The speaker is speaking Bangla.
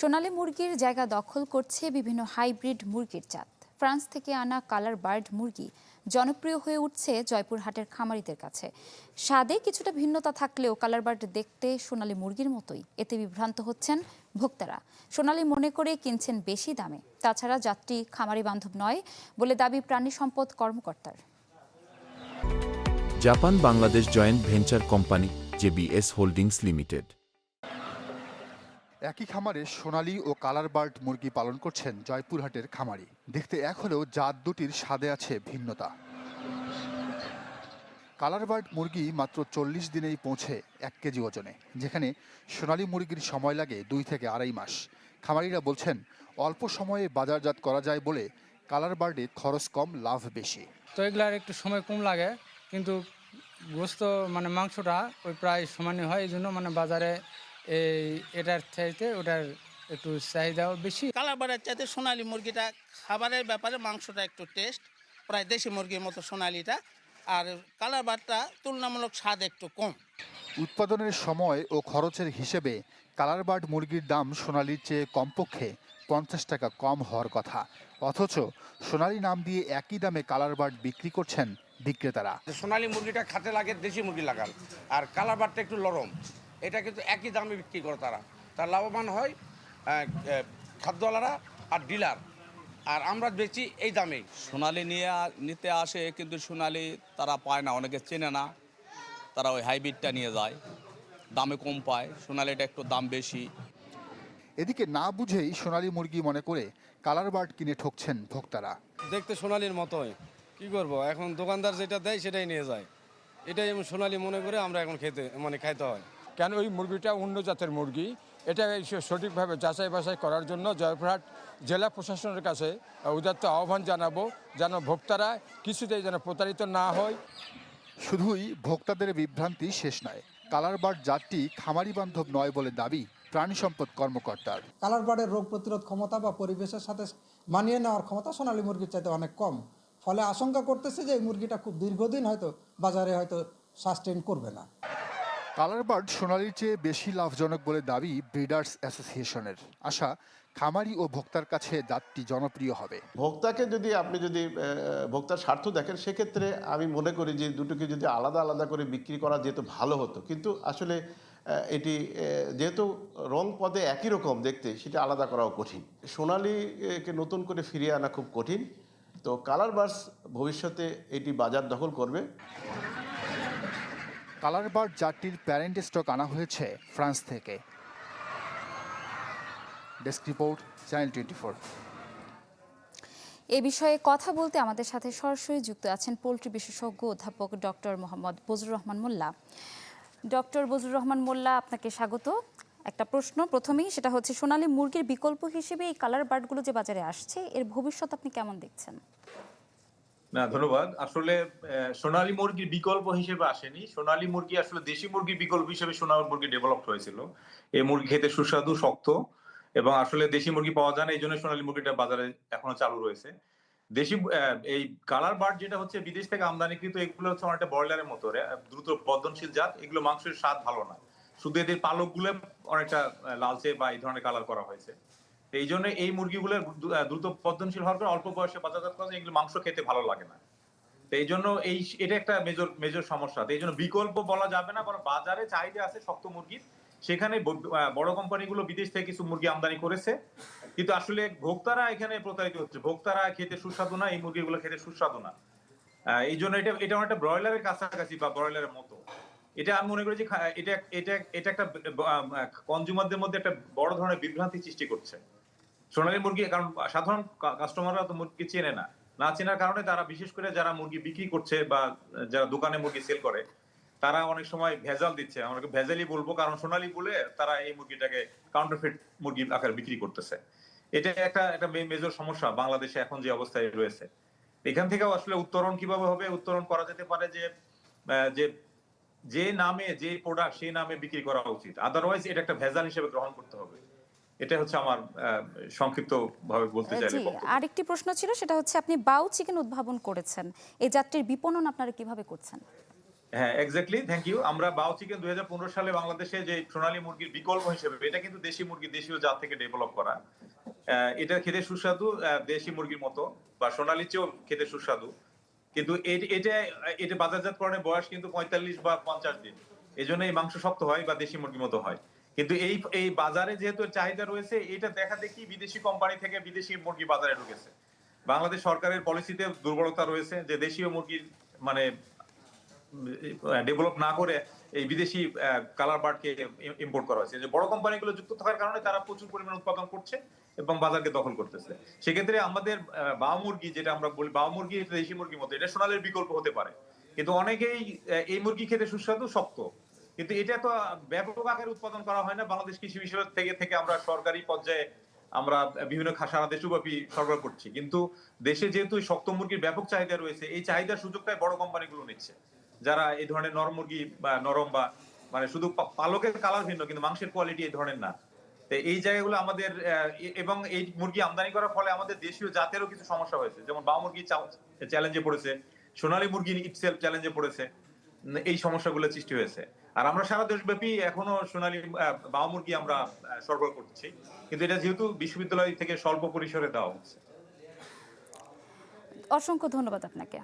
সোনালী মুরগির জায়গা দখল করছে বিভিন্ন হাইব্রিড মুরগির জাত। ফ্রান্স থেকে আনা কালার বার্ড মুরগি জনপ্রিয় হয়ে উঠছে জয়পুরহাটের খামারিদের কাছে। স্বাদে কিছুটা ভিন্নতা থাকলেও কালার বার্ড দেখতে সোনালী মুরগির মতোই। এতে বিভ্রান্ত হচ্ছেন ভোক্তারা। সোনালী মনে করে কিনছেন বেশি দামে। তাছাড়া যাত্রী খামারি বান্ধব নয় বলে দাবি প্রাণী সম্পদ কর্মকর্তার। Japan Bangladesh joint venture company, JBS holdings limited. একই খামারে সোনালি ও কালার বার্ড মুরগি পালন করছেন জয়পুরহাটের খামারি। দেখতে এক হলেও জাত দুটির স্বাদে আছে ভিন্নতা। কালার বার্ড মুরগি মাত্র চল্লিশ দিনেই পৌঁছে এক কেজি ওজনে, যেখানে সোনালি মুরগির সময় লাগে দুই থেকে আড়াই মাস। খামারিরা বলছেন, অল্প সময়ে বাজারজাত করা যায় বলে কালার বার্ডে খরচ কম, লাভ বেশি। তো এগুলার একটু সময় কম লাগে, কিন্তু গোস্ত মানে মাংসটা ওই প্রায় সমানই হয়, এই জন্য মানে বাজারে এই এটার চাইতে ওটার একটু চাহিদাও বেশি। কালারবারের চাইতে সোনালী মুরগিটা খাবারের ব্যাপারে মাংসটা একটু টেস্ট প্রায় দেশি মুরগির মতো সোনালিটা। আর কালারবারটা তুলনামূলক স্বাদ একটু কম। উৎপাদনের সময় ও খরচের হিসেবে কালার বার্ড মুরগির দাম সোনালির চেয়ে কমপক্ষে পঞ্চাশ টাকা কম হওয়ার কথা। অথচ সোনালি নাম দিয়ে একই দামে কালার বার্ড বিক্রি করছেন বিক্রেতারা। সোনালী মুরগিটা খাতে লাগে দেশি মুরগি লাগান। আর কালার বারটা একটু নরম। এটা কিন্তু একই দামে বিক্রি করে তারা। তার লাভবান হয় খাদ্যওয়ালারা আর ডিলার। আর আমরা বেচি এই দামেই। সোনালি নিয়ে নিতে আসে কিন্তু সোনালি তারা পায় না অনেকে চেনে না। তারা ওই হাইব্রিডটা নিয়ে যায় দামে কম পায় সোনালিটা একটু দাম বেশি। এদিকে না বুঝেই সোনালি মুরগি মনে করে কালার বার্ড কিনে ঠকছেন ভোক্তারা। দেখতে সোনালির মতোই। কি করব? এখন দোকানদার যেটা দেয় সেটাই নিয়ে যায়। এটাই সোনালি মনে করে আমরা এখন খেতে মানে খাইতে হয়। কেন ওই মুরগিটা অন্য জাতের মুরগি? এটা সঠিকভাবে যাচাই বাছাই করার জন্য জয়পুরহাট জেলা প্রশাসনের কাছে উদাত্ত আহ্বান জানাব যেন ভোক্তারা কিছুতেই যেন প্রতারিত না হয়। শুধুই ভোক্তাদের বিভ্রান্তি শেষ নয় কালার বার্ড জাতটি খামারি বান্ধব নয় বলে দাবি প্রাণী সম্পদ কর্মকর্তার। কালার বার্ডের রোগ প্রতিরোধ ক্ষমতা বা পরিবেশের সাথে মানিয়ে নেওয়ার ক্ষমতা সোনালী মুরগির চাইতে অনেক কম ফলে আশঙ্কা করতেছে যে এই মুরগিটা খুব দীর্ঘদিন হয়তো বাজারে হয়তো সাস্টেন করবে না। কালার বার্ড সোনালির চেয়ে বেশি লাভজনক বলে দাবি ব্রিডার্স অ্যাসোসিয়েশনের। আশা, খামারি ও ভোক্তার কাছে জাতটি জনপ্রিয় হবে। ভোক্তাকে যদি আপনি যদি ভোক্তার স্বার্থ দেখেন, সেক্ষেত্রে আমি মনে করি যে দুটোকে যদি আলাদা আলাদা করে বিক্রি করা যেত ভালো হতো। কিন্তু আসলে এটি যেহেতু রং পদে একই রকম দেখতে, সেটা আলাদা করাও কঠিন। সোনালিকে নতুন করে ফিরিয়ে আনা খুব কঠিন। তো কালার বার্স ভবিষ্যতে এটি বাজার দখল করবে। কালার বার্ড জাতটির প্যারেন্ট স্টক আনা হয়েছে ফ্রান্স থেকে। Desk report channel twenty four এ বিষয়ে কথা বলতে আমাদের সাথে সরাসরি যুক্ত আছেন পোলট্রি বিশেষজ্ঞ অধ্যাপক ডক্টর মোহাম্মদ বজুর রহমান মোল্লা। ডক্টর বজুর রহমান মোল্লা, আপনাকে স্বাগত। একটা প্রশ্ন প্রথমেই, সেটা হচ্ছে, সোনালী মুরগির বিকল্প হিসেবে এই কালার বার্ডগুলো যে বাজারে আসছে, এর ভবিষ্যৎ আপনি কেমন দেখছেন? না, ধন্যবাদ। আসলে সোনালী মুরগির বিকল্প হিসেবে আসেনি। সোনালী মুরগি আসলে দেশি মুরগির বিকল্প হিসেবে সোনালী মুরগি ডেভেলপ হয়েছিল। এই মুরগি খেতে সুস্বাদু, শক্ত এবং আসলে দেশি মুরগি পাওয়া যায় না, এই জন্য সোনালী মুরগিটা বাজারে এখনও চালু রয়েছে। দেশি এই কালার বার্ড যেটা হচ্ছে বিদেশ থেকে আমদানিকৃত, এগুলো হচ্ছে অনেকটা ব্রয়লারের মতো দ্রুত বর্ধনশীল জাত। এগুলো মাংসের স্বাদ ভালো না। শুধু এদের পালকগুলো অনেকটা লালচে বা এই ধরনের কালার করা হয়েছে। এই জন্য এই মুরগিগুলো দ্রুত বর্ধনশীল হওয়ার পর অল্প বয়সে বাজারজাত করা এগুলো মাংস খেতে ভালো লাগে না। এই জন্য এই এটা একটা মেজর মেজর সমস্যা। এই জন্য বিকল্প বলা যাবে না কারণ বাজারে চাহিদা আছে শক্ত মুরগির। সেখানে বড় কোম্পানিগুলো বিদেশ থেকে কিছু মুরগি আমদানি করেছে। কিন্তু আসলে ভোক্তারা এখানে প্রতারিত হচ্ছে। ভোক্তারা খেতে সুস্বাদু না, এই মুরগিগুলো খেতে সুস্বাদু না। এই জন্য এটা এটা একটা ব্রয়লারের কাছাকাছি বা ব্রয়লারের মতো। এটা আমি মনে করি যে এটা এটা এটা একটা কনজিউমারদের মধ্যে একটা বড় ধরনের বিভ্রান্তি সৃষ্টি করছে। সোনালী মুরগি, কারণ সাধারণ কাস্টমাররা তো মুরগি চেনে না। না চেনার কারণে তারা বিশেষ করে যারা মুরগি বিক্রি করছে বা যারা দোকানে মুরগি সেল করে, তারা অনেক সময় ভেজাল দিচ্ছে। আমরা ভেজালই বলব, কারণ সোনালী বলে তারা এই মুরগিটাকে কাউন্টারফিট মুরগি আকারে বিক্রি করতেছে। এটা একটা একটা মেজর সমস্যা বাংলাদেশে এখন যে অবস্থায় রয়েছে। এখান থেকেও আসলে উত্তরণ কীভাবে হবে? উত্তরণ করা যেতে পারে যে যে যে নামে যে প্রোডাক্ট সেই নামে বিক্রি করা উচিত। আদারওয়াইজ এটা একটা ভেজাল হিসেবে গ্রহণ করতে হবে। এটা হচ্ছে আমার বলতে চাইলে আরেকটি প্রশ্ন ছিল সেটা হচ্ছে আপনি বাউ চিকেন উদ্ভাবন করেছেন। এই জাতটির বিপণন আপনারা কীভাবে করছেন? হ্যাঁ এক্স্যাক্টলি থ্যাংক ইউ আমরা বাও চিকেন দুই সালে বাংলাদেশে যে সোনালী মুরগির বিকল্প হিসেবে এটা কিন্তু দেশি মুরগি দেশীয় জাত থেকে ডেভেলপ করা। এটা খেতে সুস্বাদু দেশি মুরগির মতো বা সোনালী চেয়েও খেতে সুস্বাদু। কিন্তু এটা এটা বাজারজাতকরণের বয়স কিন্তু পঁয়তাল্লিশ বা পঞ্চাশ দিন। এই জন্য এই মাংস শক্ত হয় বা দেশি মুরগির মতো হয়। কিন্তু এই এই বাজারে যেহেতু চাহিদা রয়েছে, এটা দেখা দেখি বিদেশি কোম্পানি থেকে বিদেশি মুরগি বাজারে ঢুকেছে। বাংলাদেশ সরকারের পলিসিতে দুর্বলতা রয়েছে যে দেশীয় মুরগির মানে ডেভেলপ না করে এই বিদেশি কালার বার্ডকে ইম্পোর্ট করা হয়েছে। যে বড় কোম্পানিগুলো যুক্ত থাকার কারণে তারা প্রচুর পরিমাণ উৎপাদন করছে এবং বাজারকে দখল করতেছে। সেক্ষেত্রে আমাদের বাও মুরগি যেটা আমরা বলি, বাও মুরগি দেশি মুরগির মতো, এটা সোনালের বিকল্প হতে পারে। কিন্তু অনেকেই এই মুরগি খেতে সুস্বাদু, শক্ত। কিন্তু এটা তো ব্যাপক আকারে উৎপাদন করা হয় না। বাংলাদেশ কৃষি বিষয় থেকে থেকে আমরা সরকারি পর্যায়ে আমরা বিভিন্ন সারা দেশব্যাপী সরবরাহ করছি। কিন্তু দেশে যেহেতু শক্ত মুরগির ব্যাপক চাহিদা রয়েছে, এই চাহিদার সুযোগটাই বড় কোম্পানিগুলো নিচ্ছে। যারা এই ধরনের নরম মুরগি বা নরম বা মানে শুধু পালকের কালার ভিন্ন, কিন্তু মাংসের কোয়ালিটি এই ধরনের না। তো এই জায়গাগুলো আমাদের এবং এই মুরগি আমদানি করার ফলে আমাদের দেশীয় জাতেরও কিছু সমস্যা হয়েছে। যেমন বাউ মুরগি চ্যালেঞ্জে পড়েছে, সোনালী মুরগি ইটসেলফ চ্যালেঞ্জে পড়েছে এই সমস্যাগুলো সৃষ্টি হয়েছে। আর আমরা সারা দেশব্যাপী এখনও সোনালী বা মুরগি আমরা সরবরাহ করছি। কিন্তু এটা যেহেতু বিশ্ববিদ্যালয় থেকে স্বল্প পরিসরে দেওয়া হচ্ছে। অসংখ্য ধন্যবাদ আপনাকে।